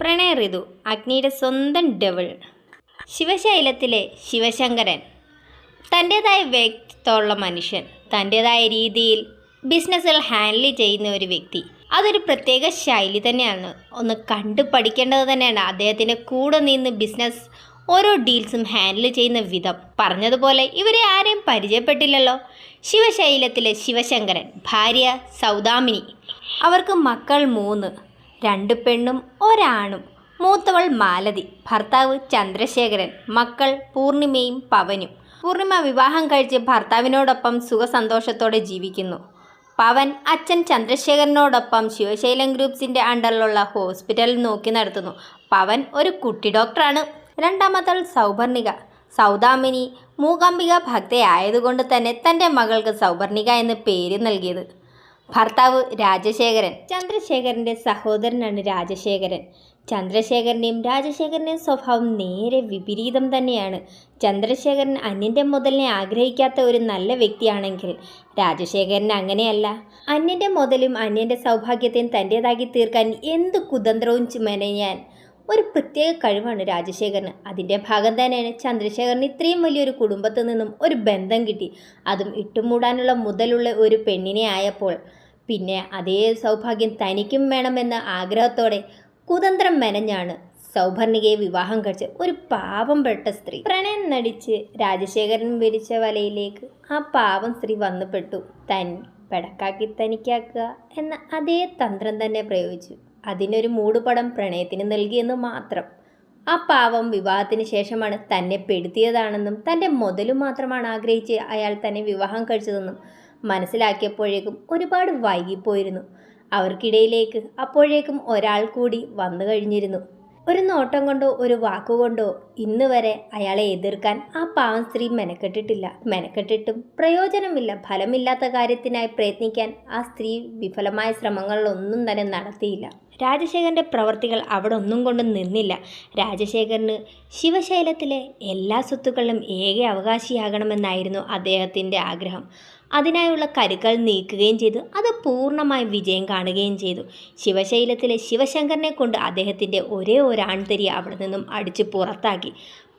പ്രണയ ഋതു അഗ്നിയുടെ സ്വന്തം ഡെവിൾ ശിവശൈലത്തിലെ ശിവശങ്കരൻ തന്റേതായ വ്യക്തിത്വമുള്ള മനുഷ്യൻ തന്റേതായ രീതിയിൽ ബിസിനസ്സിൽ ഹാൻഡിൽ ചെയ്യുന്ന ഒരു വ്യക്തി. അതൊരു പ്രത്യേക ശൈലി തന്നെയാണ്. ഒന്ന് കണ്ടു പഠിക്കേണ്ടത് തന്നെയാണ്. അദ്ദേഹത്തിന്റെ കൂടെ നിന്ന് ബിസിനസ് ഓരോ ഡീൽസും ഹാൻഡിൽ ചെയ്യുന്ന വിധം. പറഞ്ഞതുപോലെ ഇവരെ ആരെയും പരിചയപ്പെട്ടില്ലല്ലോ. ശിവശൈലത്തിലെ ശിവശങ്കരൻ ഭാര്യ സൗദാമിനി. അവർക്ക് മക്കൾ മൂന്ന്. രണ്ട് പെണ്ണും ഒരാണും. മൂത്തവൾ മാലതി ഭർത്താവ് ചന്ദ്രശേഖരൻ മക്കൾ പൂർണിമയും പവനും. പൂർണിമ വിവാഹം കഴിച്ച് ഭർത്താവിനോടൊപ്പം സുഖസന്തോഷത്തോടെ ജീവിക്കുന്നു. പവൻ അച്ഛൻ ചന്ദ്രശേഖരനോടൊപ്പം ശിവശൈലം ഗ്രൂപ്പ്സിന്റെ അണ്ടറിലുള്ള ഹോസ്പിറ്റലിൽ നോക്കി നടത്തുന്നു. പവൻ ഒരു കുട്ടി ഡോക്ടറാണ്. രണ്ടാമത്തൾ സൗപർണിക സൗദാമിനി മൂകാംബിക ഭക്തയായതുകൊണ്ട് തന്നെ തന്റെ മകൾക്ക് സൗപർണിക എന്ന് പേര് നൽകിയത്. ഭർത്താവ് രാജശേഖരൻ. ചന്ദ്രശേഖരന്റെ സഹോദരനാണ് രാജശേഖരൻ. ചന്ദ്രശേഖരന്റെയും രാജശേഖരന്റെയും സ്വഭാവം നേരെ വിപരീതം തന്നെയാണ്. ചന്ദ്രശേഖരൻ അന്യന്റെ മുതലിനെ ആഗ്രഹിക്കാത്ത ഒരു നല്ല വ്യക്തിയാണെങ്കിൽ രാജശേഖരൻ അങ്ങനെയല്ല. അന്യന്റെ മുതലും അന്യന്റെ സൗഭാഗ്യത്തെയും തന്റേതാക്കി തീർക്കാൻ എന്ത് കുതന്ത്രവും ചു- മെനയാൻ ഒരു പ്രത്യേക കഴിവാണ് രാജശേഖരന്. അതിന്റെ ഭാഗം തന്നെയാണ് ചന്ദ്രശേഖരന് ഇത്രയും വലിയൊരു കുടുംബത്തിൽ നിന്നും ഒരു ബന്ധം കിട്ടി. അതും ഇട്ടുമൂടാനുള്ള മുതലുള്ള ഒരു പെണ്ണിനെ ആയപ്പോൾ. പിന്നെ അതേ സൗഭാഗ്യം തനിക്കും വേണമെന്ന ആഗ്രഹത്തോടെ കുതന്ത്രം മെനഞ്ഞാണ് സൗഭർണികയെ വിവാഹം കഴിച്ച് ഒരു പാവം പെട്ട സ്ത്രീ. പ്രണയം നടിച്ച് രാജശേഖരൻ വിരിച്ച വലയിലേക്ക് ആ പാവം സ്ത്രീ വന്നുപെട്ടു. തൻ പെടക്കാക്കി തനിക്കാക്കുക എന്ന അതേ തന്ത്രം തന്നെ പ്രയോഗിച്ചു. അതിനൊരു മൂടുപടം പ്രണയത്തിന് നൽകിയെന്ന് മാത്രം. ആ പാവം വിവാഹത്തിന് ശേഷമാണ് തന്നെ പെടുത്തിയതാണെന്നും തന്റെ മുതലു മാത്രമാണ് ആഗ്രഹിച്ച് അയാൾ തന്നെ വിവാഹം കഴിച്ചതെന്നും മനസ്സിലാക്കിയപ്പോഴേക്കും ഒരുപാട് വൈകിപ്പോയിരുന്നു. അവർക്കിടയിലേക്ക് അപ്പോഴേക്കും ഒരാൾ കൂടി വന്നു കഴിഞ്ഞിരുന്നു. ഒരു നോട്ടം കൊണ്ടോ ഒരു വാക്കുകൊണ്ടോ ഇന്ന് വരെ അയാളെ എതിർക്കാൻ ആ പാവം സ്ത്രീ മെനക്കെട്ടിട്ടില്ല. മെനക്കെട്ടിട്ടും പ്രയോജനമില്ല. ഫലമില്ലാത്ത കാര്യത്തിനായി പ്രയത്നിക്കാൻ ആ സ്ത്രീ വിഫലമായ ശ്രമങ്ങളിലൊന്നും തന്നെ നടത്തിയില്ല. രാജശേഖരന്റെ പ്രവർത്തികൾ അവിടെ ഒന്നും കൊണ്ടും നിന്നില്ല. രാജശേഖരന് ശിവശൈലത്തിലെ എല്ലാ സ്വത്തുക്കളിലും ഏക അവകാശിയാകണമെന്നായിരുന്നു അദ്ദേഹത്തിന്റെ ആഗ്രഹം. അതിനായുള്ള കരുക്കൾ നീക്കുകയും ചെയ്തു. അത് പൂർണമായി വിജയം കാണുകയും ചെയ്തു. ശിവശൈലത്തിലെ ശിവശങ്കരനെ കൊണ്ട് അദ്ദേഹത്തിന്റെ ഒരേ ഒരു ആൺതരി അവിടെ നിന്നും അടിച്ച് പുറത്താക്കി.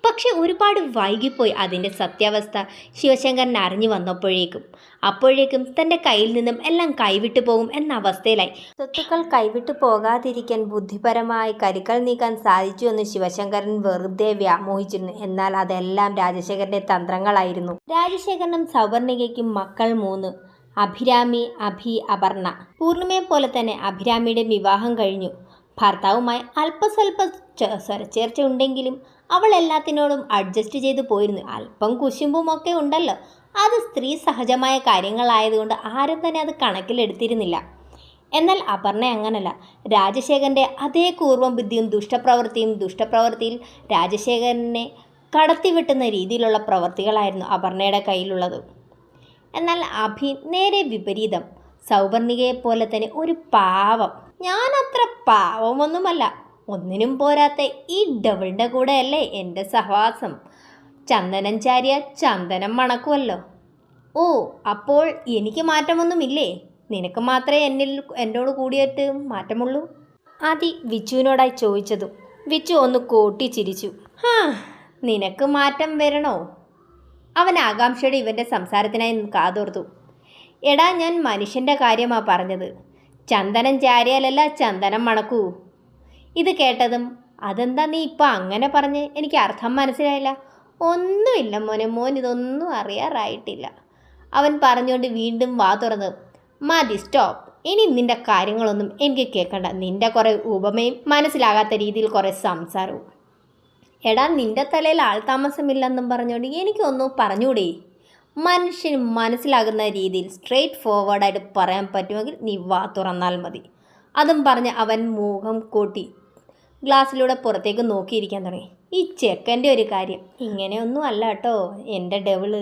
പക്ഷെ ഒരുപാട് വൈകിപ്പോയി അതിന്റെ സത്യാവസ്ഥ ശിവശങ്കരൻ അറിഞ്ഞു വന്നപ്പോഴേക്കും. അപ്പോഴേക്കും തന്റെ കയ്യിൽ നിന്നും എല്ലാം കൈവിട്ടു പോകും എന്ന അവസ്ഥയിലായി. സ്വത്തുക്കൾ കൈവിട്ടു പോകാതിരിക്കാൻ ബുദ്ധിപരമായി കരുക്കൾ നീക്കാൻ സാധിച്ചു എന്ന് ശിവശങ്കരൻ വെറുതെ വ്യാമോഹിച്ചിരുന്നു. എന്നാൽ അതെല്ലാം രാജശേഖരന്റെ തന്ത്രങ്ങളായിരുന്നു. രാജശേഖരനും സൗവർണികയ്ക്കും മക്കൾ മൂന്ന്. അഭിരാമി അഭി അപർണ. പൂർണിമയെ പോലെ തന്നെ അഭിരാമിയുടെ വിവാഹം കഴിഞ്ഞു. ഭർത്താവുമായി അല്പസ്വല്പ സ്വരച്ചേർച്ച ഉണ്ടെങ്കിലും അവൾ എല്ലാത്തിനോടും അഡ്ജസ്റ്റ് ചെയ്തു പോയിരുന്നു. അല്പം കുശുമ്പും ഒക്കെ ഉണ്ടല്ലോ. അത് സ്ത്രീ സഹജമായ കാര്യങ്ങളായതുകൊണ്ട് ആരും തന്നെ അത് കണക്കിലെടുത്തിരുന്നില്ല. എന്നാൽ അപർണ അങ്ങനല്ല. രാജശേഖരന്റെ അതേ കൂർവം ബുദ്ധിയും ദുഷ്ടപ്രവൃത്തിയും ദുഷ്ടപ്രവൃത്തിയിൽ രാജശേഖരനെ കടത്തിവെട്ടുന്ന രീതിയിലുള്ള പ്രവൃത്തികളായിരുന്നു അപർണയുടെ കയ്യിലുള്ളത്. എന്നാൽ അഭി നേരെ വിപരീതം. സൗവർണികയെ പോലെ തന്നെ ഒരു പാവം. ഞാനത്ര പാവമൊന്നുമല്ല. ഒന്നിനും പോരാത്ത ഈ ഡബിളിന്റെ കൂടെയല്ലേ എന്റെ സഹവാസം. ചന്ദനം ചാരിയ ചന്ദനം മണക്കുമല്ലോ ഓ അപ്പോൾ എനിക്ക് മാറ്റമൊന്നുമില്ലേ? നിനക്ക് മാത്രമേ എന്നിൽ എന്നോട് കൂടിയിട്ട് മാറ്റമുള്ളൂ? ആദി വിച്ചുവിനോടായി ചോദിച്ചതും വിച്ചു ഒന്ന് കോട്ടി ചിരിച്ചു. ഹാ നിനക്ക് മാറ്റം വരണോ? അവൻ ആകാംക്ഷയുടെ ഇവന്റെ സംസാരത്തിനായി കാതോർത്തു. എടാ ഞാൻ മനുഷ്യന്റെ കാര്യമാണ് പറഞ്ഞത്. ചന്ദനം ചാരിയാലല്ല ചന്ദനം മണക്കൂ. ഇത് കേട്ടതും അതെന്താ നീ ഇപ്പം അങ്ങനെ പറഞ്ഞ്? എനിക്ക് അർത്ഥം മനസ്സിലായില്ല. ഒന്നുമില്ല മോനെ മോൻ ഇതൊന്നും അറിയാറായിട്ടില്ല. അവൻ പറഞ്ഞുകൊണ്ട് വീണ്ടും വാ തുറന്ന്. മതി സ്റ്റോപ്പ്. ഇനി നിന്റെ കാര്യങ്ങളൊന്നും എനിക്ക് കേൾക്കണ്ട. നിന്റെ കുറേ ഉപമയും മനസ്സിലാകാത്ത രീതിയിൽ കുറേ സംസാരവും. എടാ നിന്റെ തലയിൽ ആൾ ആൾതാമസമില്ലെന്നും പറഞ്ഞുകൊണ്ട് എനിക്കൊന്നും പറഞ്ഞൂടെ മനുഷ്യന് മനസ്സിലാകുന്ന രീതിയിൽ സ്ട്രെയിറ്റ് ഫോർവേഡായിട്ട് പറയാൻ പറ്റുമെങ്കിൽ നീ വാ തുറന്നാൽ മതി. അതും പറഞ്ഞ് അവൻ മുഖം കൂട്ടി ഗ്ലാസ്സിലൂടെ പുറത്തേക്ക് നോക്കിയിരിക്കാൻ തുടങ്ങി. ഈ ചെക്കന്റെ ഒരു കാര്യം. ഇങ്ങനെയൊന്നും അല്ല കേട്ടോ. എന്റെ ഡെവിൾ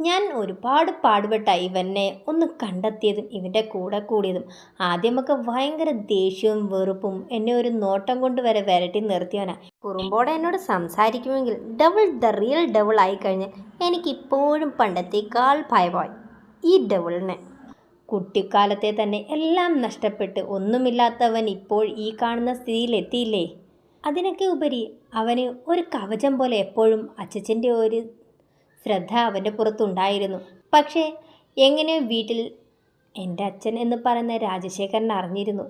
ഞാൻ ഒരുപാട് പാടുപെട്ട ഇവനെ ഒന്ന് കണ്ടെത്തിയതും ഇവന്റെ കൂടെ കൂടിയതും. ആദ്യമൊക്കെ ഭയങ്കര ദേഷ്യവും വെറുപ്പും എന്നെ ഒരു നോട്ടം കൊണ്ട് വരെ വരട്ടി നിർത്തിയവനാ. കുറുമ്പോടെ എന്നോട് സംസാരിക്കുമെങ്കിൽ ഡബിൾ ദ റിയൽ ഡബിൾ ആയിക്കഴിഞ്ഞാൽ എനിക്കിപ്പോഴും പണ്ടത്തേക്കാൾ ഭയമായി ഈ ഡബിളിനെ കുട്ടിക്കാലത്തെ തന്നെ എല്ലാം നഷ്ടപ്പെട്ട് ഒന്നുമില്ലാത്തവൻ ഇപ്പോൾ ഈ കാണുന്ന സ്ഥിതിയിലെത്തിയില്ലേ അതിനൊക്കെ ഉപരി അവന് ഒരു കവചം പോലെ എപ്പോഴും അച്ചച്ചന്റെ ഒരു ശ്രദ്ധ അവന്റെ പുറത്തുണ്ടായിരുന്നു. പക്ഷേ എങ്ങനെയോ വീട്ടിൽ എന്റെ അച്ഛൻ എന്ന് പറയുന്ന രാജശേഖരൻ അറിഞ്ഞിരുന്നു.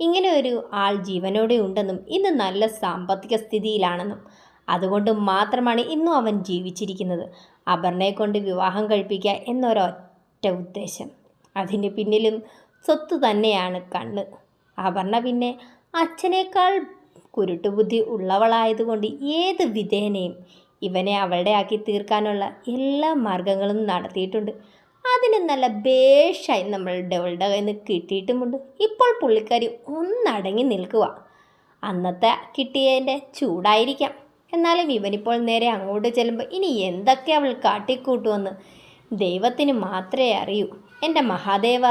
ഇങ്ങനെ ഒരു ആൾ ജീവനോടെ ഉണ്ടെന്നും ഇന്ന് നല്ല സാമ്പത്തിക സ്ഥിതിയിലാണെന്നും. അതുകൊണ്ട് മാത്രമാണ് ഇന്നും അവൻ ജീവിച്ചിരിക്കുന്നത്. അപർണയെ കൊണ്ട് വിവാഹം കഴിപ്പിക്കുക എന്നൊരൊറ്റ ഉദ്ദേശം. അതിന് പിന്നിലും സ്വത്ത് തന്നെയാണ് കണ്ണ്. അപർണ പിന്നെ അച്ഛനേക്കാൾ കുരുട്ടുബുദ്ധി ഉള്ളവളായതുകൊണ്ട് ഏത് വിധേനയും ഇവനെ അവളുടെ ആക്കി തീർക്കാനുള്ള എല്ലാ മാർഗങ്ങളും നടത്തിയിട്ടുണ്ട്. അതിന് നല്ല ബേഷായി നമ്മൾ ഡെവളുടെ കയ്യിൽ നിന്ന് കിട്ടിയിട്ടുമുണ്ട്. ഇപ്പോൾ പുള്ളിക്കാരി ഒന്നടങ്ങി നിൽക്കുക അന്നത്തെ കിട്ടിയതിന്റെ ചൂടായിരിക്കാം. എന്നാലും ഇവനിപ്പോൾ നേരെ അങ്ങോട്ട് ചെല്ലുമ്പോൾ ഇനി എന്തൊക്കെ അവൾ കാട്ടിക്കൂട്ടുമെന്ന് ദൈവത്തിന് മാത്രമേ അറിയൂ. എന്റെ മഹാദേവ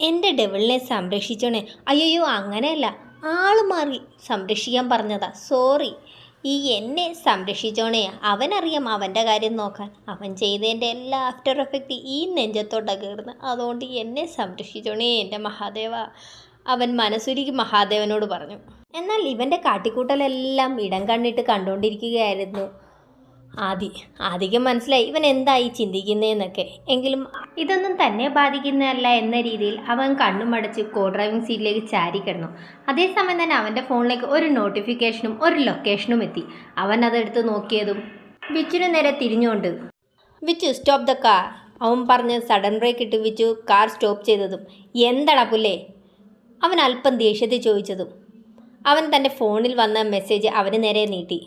എന്റെ ഡെവിളിനെ സംരക്ഷിച്ചോണേ. അയ്യോ അങ്ങനെയല്ല. ആൾ മാറി സംരക്ഷിക്കാൻ പറഞ്ഞതാ. സോറി. ഈ എന്നെ സംരക്ഷിച്ചോണേ. അവനറിയാം അവന്റെ കാര്യം നോക്കാൻ. അവൻ ചെയ്തതിന്റെ എല്ലാ ആഫ്റ്റർ എഫക്റ്റ് ഈ നെഞ്ചത്തോട്ടാണ് കയറുന്നത് അതുകൊണ്ട് എന്നെ സംരക്ഷിച്ചോണേ എന്റെ മഹാദേവ. അവൻ മനസ്സുരുക്കി മഹാദേവനോട് പറഞ്ഞു. എന്നാൽ ഇവന്റെ കാട്ടിക്കൂട്ടലെല്ലാം ഇടം കണ്ണിട്ട് കണ്ടുകൊണ്ടിരിക്കുകയായിരുന്നു ആദി ആദിക്ക് മനസ്സിലായി ഇവൻ എന്തായി ചിന്തിക്കുന്നതെന്നൊക്കെ എങ്കിലും ഇതൊന്നും തന്നെ ബാധിക്കുന്നതല്ല എന്ന രീതിയിൽ അവൻ കണ്ണുമടച്ച് കോ ഡ്രൈവിംഗ് സീറ്റിലേക്ക് ചാരി കിടന്നു. അതേസമയം തന്നെ അവന്റെ ഫോണിലേക്ക് ഒരു നോട്ടിഫിക്കേഷനും ഒരു ലൊക്കേഷനും എത്തി. അവൻ അതെടുത്ത് നോക്കിയതും വിച്ചുന് നേരെ തിരിഞ്ഞുകൊണ്ട് വിച്ചു സ്റ്റോപ്പ് ദ കാർ അവൻ പറഞ്ഞ് സഡൻ ബ്രേക്ക് ഇട്ട് വിച്ചു കാർ സ്റ്റോപ്പ് ചെയ്തതും എന്താടാ പുല്ലേ? അവൻ അല്പം ദേഷ്യത്തിൽ ചോദിച്ചതും അവൻ തന്റെ ഫോണിൽ വന്ന മെസ്സേജ് അവന് നേരെ നീട്ടി.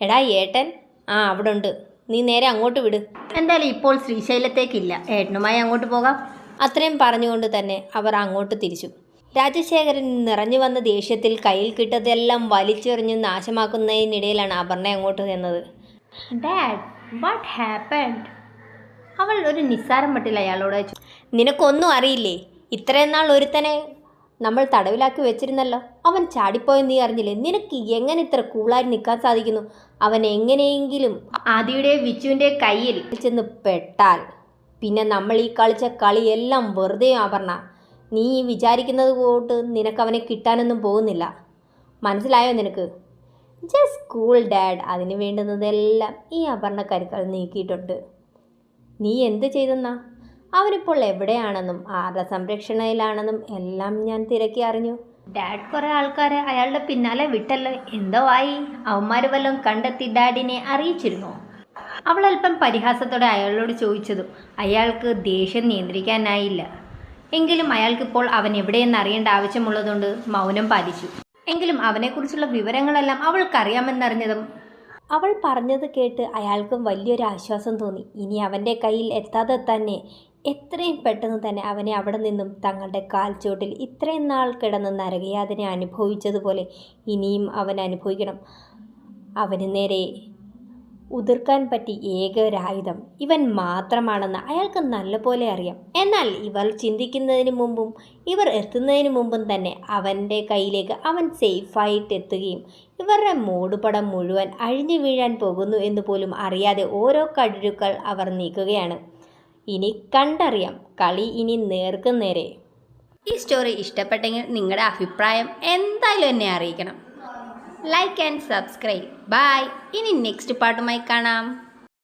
എടാ ഏട്ടൻ? ആ അവിടെ ഉണ്ട് നീ നേരെ അങ്ങോട്ട് വിട്. എന്തായാലും ഇപ്പോൾ ശ്രീശൈലത്തേക്കില്ല. ഏട്ടനുമായി അങ്ങോട്ട് പോകാം. അത്രയും പറഞ്ഞുകൊണ്ട് തന്നെ അവർ അങ്ങോട്ട് തിരിച്ചു. രാജശേഖരൻ നിറഞ്ഞു വന്ന ദേഷ്യത്തിൽ കയ്യിൽ കിട്ടതെല്ലാം വലിച്ചെറിഞ്ഞ് നാശമാക്കുന്നതിനിടയിലാണ് അപർണ അങ്ങോട്ട് ചെന്നത്. ഡാഡ് വാട്ട് ഹാപ്പൻഡ് അവൾ ഒരു നിസ്സാരം മട്ടിൽ അയാളോട് നിനക്കൊന്നും അറിയില്ലേ? ഇത്രയും നാൾ ഒരുത്തനെ നമ്മൾ തടവിലാക്കി വെച്ചിരുന്നല്ലോ. അവൻ ചാടിപ്പോയെന്ന് നീ അറിഞ്ഞില്ലേ? നിനക്ക് എങ്ങനെ ഇത്ര കൂളായി നിൽക്കാൻ സാധിക്കുന്നു? അവൻ എങ്ങനെയെങ്കിലും ആദിയുടെ വിച്ചുവിന്റെ കയ്യിൽ ചെന്ന് പെട്ടാൽ പിന്നെ നമ്മൾ ഈ കളിച്ച കളിയെല്ലാം വെറുതെ ആഭരണ നീ വിചാരിക്കുന്നത് പോട്ട് നിനക്ക് അവനെ കിട്ടാനൊന്നും പോകുന്നില്ല. മനസ്സിലായോ നിനക്ക്? ജസ്റ്റ് കൂൾ ഡാഡ് അതിന് വേണ്ടുന്നതെല്ലാം ഈ അപർണ കരുക്കൾ നീക്കിയിട്ടുണ്ട്. നീ എന്ത് ചെയ്തെന്നാ? അവനിപ്പോൾ എവിടെയാണെന്നും ആരുടെ സംരക്ഷണയിലാണെന്നും എല്ലാം ഞാൻ തിരക്കി അറിഞ്ഞു. ഡാഡ് കുറേ ആൾക്കാരെ അയാളുടെ പിന്നാലെ വിട്ടല്ലോ. എന്തോ ആയി. അവന്മാര് വല്ലതും കണ്ടെത്തി ഡാഡിനെ അറിയിച്ചിരുന്നോ? അവൾ അല്പം പരിഹാസത്തോടെ അയാളോട് ചോദിച്ചതും അയാൾക്ക് ദേഷ്യം നിയന്ത്രിക്കാനായില്ല. എങ്കിലും അയാൾക്കിപ്പോൾ അവൻ എവിടെയെന്ന് അറിയേണ്ട ആവശ്യമുള്ളതുകൊണ്ട് മൗനം പാലിച്ചു. എങ്കിലും അവനെക്കുറിച്ചുള്ള വിവരങ്ങളെല്ലാം അവൾക്കറിയാമെന്നറിഞ്ഞതും അവൾ പറഞ്ഞത് കേട്ട് അയാൾക്കും വലിയൊരു ആശ്വാസം തോന്നി. ഇനി അവന്റെ കയ്യിൽ എത്താതെ തന്നെ എത്രയും പെട്ടെന്ന് തന്നെ അവനെ അവിടെ നിന്നും തങ്ങളുടെ കാൽച്ചുവട്ടിൽ ഇത്രയും നാൾ കിടന്ന് നരകയാതനെ അനുഭവിച്ചതുപോലെ ഇനിയും അവൻ അനുഭവിക്കണം. അവന് നേരെ ഉതിർക്കാൻ പറ്റി ഏക ഒരായുധം ഇവൻ മാത്രമാണെന്ന് അയാൾക്ക് നല്ലപോലെ അറിയാം. എന്നാൽ ഇവർ ചിന്തിക്കുന്നതിന് മുമ്പും ഇവർ എത്തുന്നതിന് മുമ്പും തന്നെ അവന്റെ കയ്യിലേക്ക് അവൻ സേഫായിട്ട് എത്തുകയും ഇവരുടെ മൂടുപടം മുഴുവൻ അഴിഞ്ഞു വീഴാൻ പോകുന്നു എന്ന് പോലും അറിയാതെ ഓരോ കടുരുക്കൾ അവർ നീക്കുകയാണ്. ഇനി കണ്ടറിയാം. കളി ഇനി നേർക്കും നേരെ. ഈ സ്റ്റോറി ഇഷ്ടപ്പെട്ടെങ്കിൽ നിങ്ങളുടെ അഭിപ്രായം എന്തായാലും എന്നെ അറിയിക്കണം. ലൈക്ക് ആൻഡ് സബ്സ്ക്രൈബ് ബൈ ഇനി നെക്സ്റ്റ് പാട്ടുമായി കാണാം.